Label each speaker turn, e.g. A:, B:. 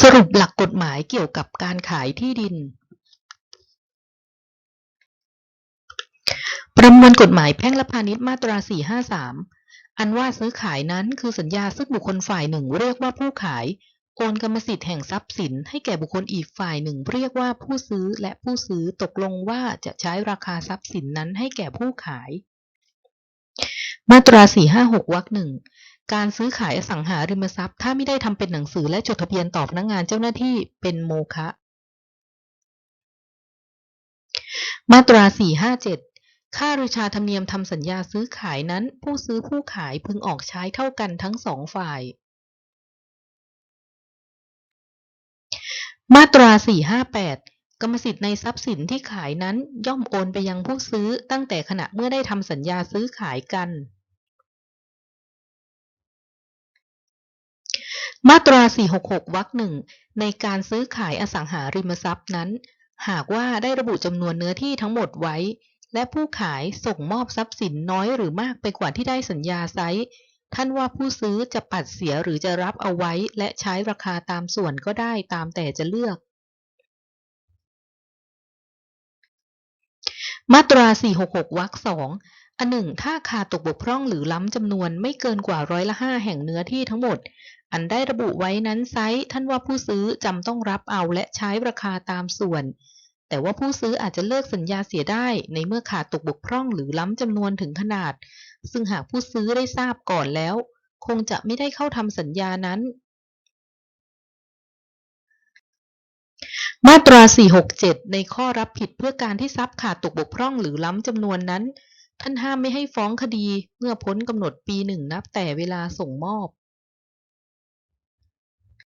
A: สรุปหลักกฎหมายเกี่ยวกับการขายที่ดิน ประมวลกฎหมายแพ่งและพาณิชย์มาตรา 453 อันว่าซื้อขายนั้นคือสัญญาซึ่งบุคคลฝ่ายหนึ่งเรียกว่าผู้ขาย โอนกรรมสิทธิ์แห่งทรัพย์สิน ให้แก่บุคคลอีกฝ่ายหนึ่งเรียกว่าผู้ซื้อและผู้ซื้อตกลงว่าจะใช้ราคาทรัพย์สินนั้นให้แก่ผู้ขาย มาตรา 456 วรรคหนึ่ง การซื้อขายอสังหาริมทรัพย์ ถ้าไม่ได้ทำเป็นหนังสือและจดทะเบียนต่อพนักงานเจ้าหน้าที่เป็นโมฆะมาตรา 457 ค่าราชาธรรมเนียมทำสัญญาซื้อขายนั้น ผู้ซื้อผู้ขายพึงออกใช้เท่ากันทั้งสองฝ่าย มาตรา 458 กรรมสิทธิ์ในทรัพย์สินที่ขายนั้นย่อมโอนไปยังผู้ซื้อตั้งแต่ขณะเมื่อได้ทำสัญญาซื้อขายกัน มาตรา 466 วรรคหนึ่งในการซื้อขายอสังหาริมทรัพย์นั้น หากว่าได้ระบุจำนวนเนื้อที่ทั้งหมดไว้ และผู้ขายส่งมอบทรัพย์สินน้อยหรือมากไปกว่าที่ได้สัญญาไซท่านว่าผู้ซื้อจะปัดเสียหรือจะรับเอาไว้และใช้ราคาตามส่วนก็ได้ตามแต่จะเลือก มาตรา 466 วรรคสองอันหนึ่งถ้าขาดตกบกพร่องหรือล้ำจำนวนไม่เกินกว่าร้อยละห้าแห่งเนื้อที่ทั้งหมด อันได้ระบุไว้นั้นไซท่านว่าผู้ซื้อจำต้องรับเอาและใช้ราคาตามส่วน แต่ว่าผู้ซื้ออาจจะเลิกสัญญาเสียได้ในเมื่อขาดตกบกพร่องหรือล้ำจำนวนถึงขนาด ซึ่งหากผู้ซื้อได้ทราบก่อนแล้ว คงจะไม่ได้เข้าทำสัญญานั้น มาตรา 467 ในข้อรับผิดเพื่อการที่ทรัพย์ขาดตกบกพร่องหรือล้ำจำนวนนั้น ท่านห้ามไม่ให้ฟ้องคดีเมื่อพ้นกำหนดปีหนึ่งนับแต่เวลาส่งมอบ